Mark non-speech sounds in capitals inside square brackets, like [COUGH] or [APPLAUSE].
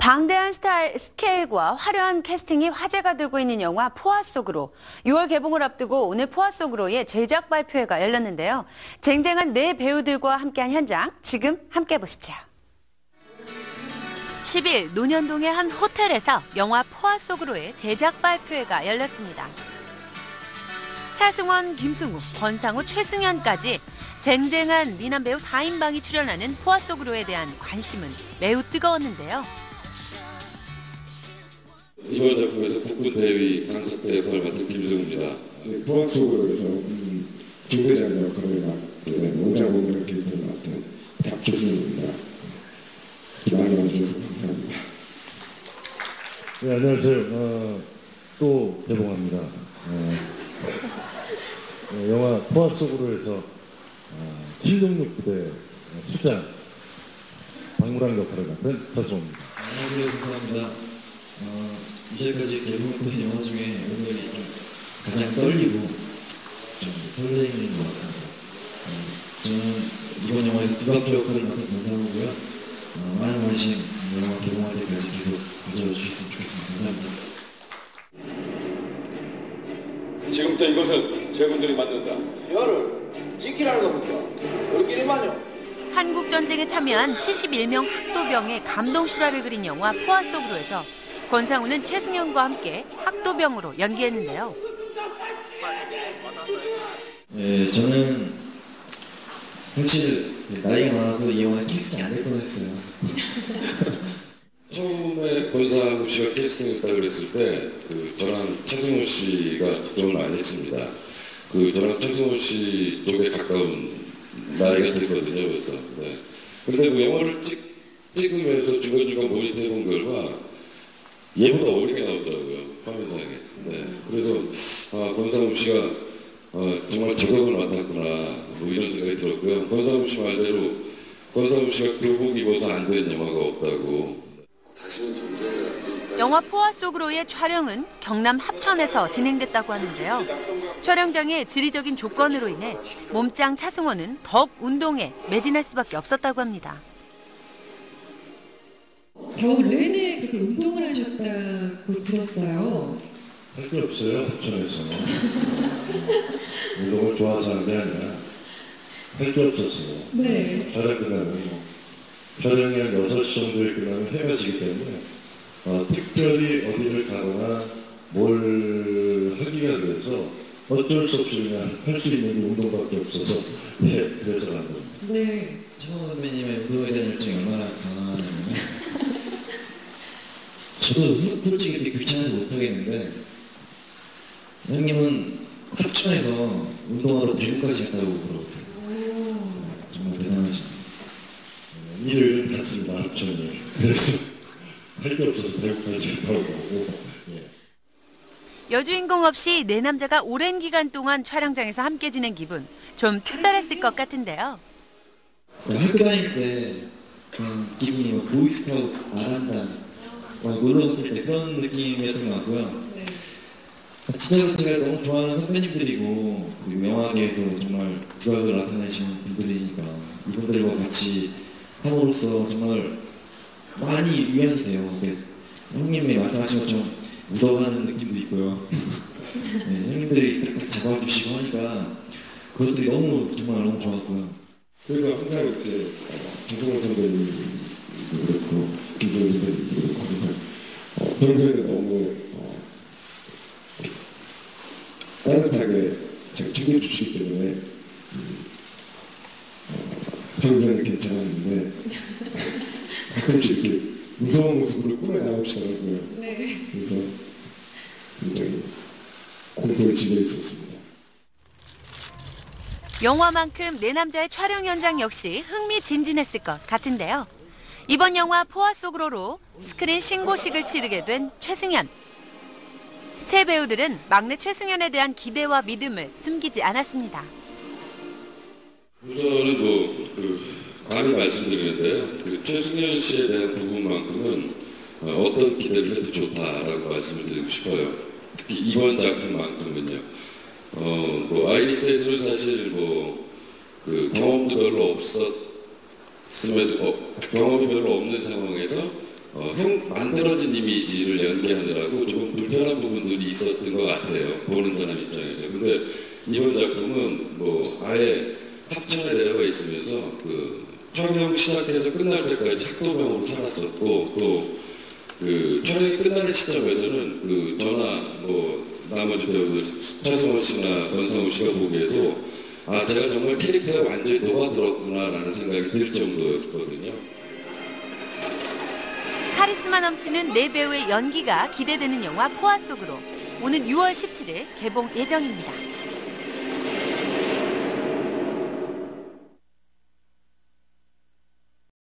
방대한 스타일, 스케일과 화려한 캐스팅이 화제가 되고 있는 영화 포화 속으로 6월 개봉을 앞두고 오늘 포화 속으로의 제작 발표회가 열렸는데요. 쟁쟁한 네 배우들과 함께한 현장 지금 함께 보시죠. 10일 논현동의 한 호텔에서 영화 포화 속으로의 제작 발표회가 열렸습니다. 차승원, 김승우, 권상우, 최승현까지 쟁쟁한 미남 배우 4인방이 출연하는 포화 속으로에 대한 관심은 매우 뜨거웠는데요. 이번 작품에서 국군 대위 강석대 역할을 맡은 김승우입니다. 부학 속으로 해서 음, 중대장 역할을 맡은 농장공이라는 캐릭터를 맡은 박조승입니다. 많이 와주셔서 감사합니다. 네, 안녕하세요. 어, 또 개봉합니다. 어, 어, 영화 포화 속으로 해서 어, 신동육부대 수장 박무랑 역할을 맡은 서정입니다. 안녕하세요. 감사합니다. 어, 이제까지 개봉했던 [LAUGHS] 영화 중에 오늘이 좀 가장 떨리고 좀 설레이는 것 같습니다. 어, 저는 이번 영화에서 국악조 역할을 맡은 권상우고요. 어, 많은 관심 영화 개봉할 때까지 계속 가져와 주셨으면 좋겠습니다. 감사합니다. 지금부터 이것은 제군들이 만든다. 대화를 지키라는 겁니까? 우리끼리만요. 한국 전쟁에 참여한 71명 학도병의 감동 실화를 그린 영화 포화 속으로에서 권상우는 최승현과 함께 학도병으로 연기했는데요. 네, 저는 사실 나이가 많아서 이 영화에 캐스팅이 안될 뻔했어요. [LAUGHS] 처음에 권상우 씨가 캐스팅했다 그랬을 때, 그 저랑 최승호 씨가 걱정을 많이 했습니다. 그 저랑 최승호 씨 쪽에 가까운 나이가 됐거든요. 그래서. 네. 근데 그 영화를 찍, 찍으면서 중간중간 모니터 해 본 결과 얘보다 어리게 나오더라고요. 화면상에. 네. 그래서 아, 권상우 씨가 어, 정말 저격을 맡았구나. 뭐 이런 생각이 들었고요. 권상우 씨 말대로 권상우 씨가 교복 입어서 안 된 영화가 없다고. 영화 포화 속으로의 촬영은 경남 합천에서 진행됐다고 하는데요. 촬영장의 지리적인 조건으로 인해 몸짱 차승원은 더욱 운동에 매진할 수밖에 없었다고 합니다. 겨울 내내 그렇게 운동을 하셨다고 들었어요. 할 게 없어요, 합천에서. 운동을 좋아서 하는 게 아니라 할 게 없었어요. 네. 촬영 끝나면 뭐, 촬영이 한 6시 정도에 끝나면 해가 지기 때문에 어, 특별히 어디를 가거나 뭘 하기가 돼서 어쩔 수 없이 그냥 할 수 있는 게 운동밖에 없어서 네, 그래서 한 겁니다. 네. 차원 선배님의 운동에 대한 열정이 얼마나 강하냐면 저도 후- 솔직히 그렇게 귀찮아서 못하겠는데 형님은 합천에서 운동하러 대구까지 갔다고 그러거든요. 오. 정말 대단하십니다. 일요일은 갔습니다, 합천을. 그래서 할 게 없어서 대구까지 갔다 오고. 예. 여주인공 없이 네 남자가 오랜 기간 동안 촬영장에서 함께 지낸 기분 좀 특별했을 것 같은데요. 그 학교 다닐 때 그냥 기분이 막 보이스카우트 아란단 막 놀러 갔을 때 그런 느낌이었던 것 같고요. 네. 진짜로 제가 너무 좋아하는 선배님들이고 그리고 영화계에서 정말 국악을 나타내시는 분들이니까 이분들과 같이 함으로써 정말 많이 위안이 돼요. 형님이 말씀하신 것처럼 무서워하는 느낌도 있고요. [LAUGHS] 네, 형님들이 딱 잡아주시고 하니까 그것들이 너무 정말 너무 좋았고요. 그래서 항상 이렇게 어, 김승원 선배님도 그렇고 김종인 선배님도 그렇고 항상 어, 평소에는 너무 어, 따뜻하게 제가 챙겨주시기 때문에 음, 어, 평소에는 괜찮았는데 [LAUGHS] 가끔씩 이렇게 무서운 모습으로 꿈에 나오시더라고요. 네. 그래서 굉장히 공포에 지겨 있었습니다. 영화만큼 네 남자의 촬영 현장 역시 흥미진진했을 것 같은데요. 이번 영화 포화 속으로로 스크린 신고식을 치르게 된 최승현. 새 배우들은 막내 최승현에 대한 기대와 믿음을 숨기지 않았습니다. 우선은 뭐, 그, 감히 말씀드리는데요. 그 최승현 씨에 대한 부분만큼은 어, 어떤 기대를 해도 좋다라고 말씀을 드리고 싶어요. 특히 이번 작품만큼은요. 어, 뭐, 아이리스에서는 사실 뭐, 그 경험도 별로 없었 음에도, 어, 경험이 별로 없는 상황에서 어, 형 만들어진 이미지를 연기하느라고 조금 불편한 부분들이 있었던 것 같아요. 보는 사람 입장에서. 근데 이번 작품은 뭐 아예 합천에 내려가 있으면서 그 촬영 시작해서 끝날 때까지 학도병으로 살았었고 또 그 촬영이 끝나는 시점에서는 그 저나 뭐 나머지 배우들 최성원 씨나 권성우 씨가 보기에도 아 제가 정말 캐릭터에 완전히 녹아들었구나라는 생각이 들 정도였거든요. 카리스마 넘치는 네 배우의 연기가 기대되는 영화 포화 속으로 오는 6월 17일 개봉 예정입니다.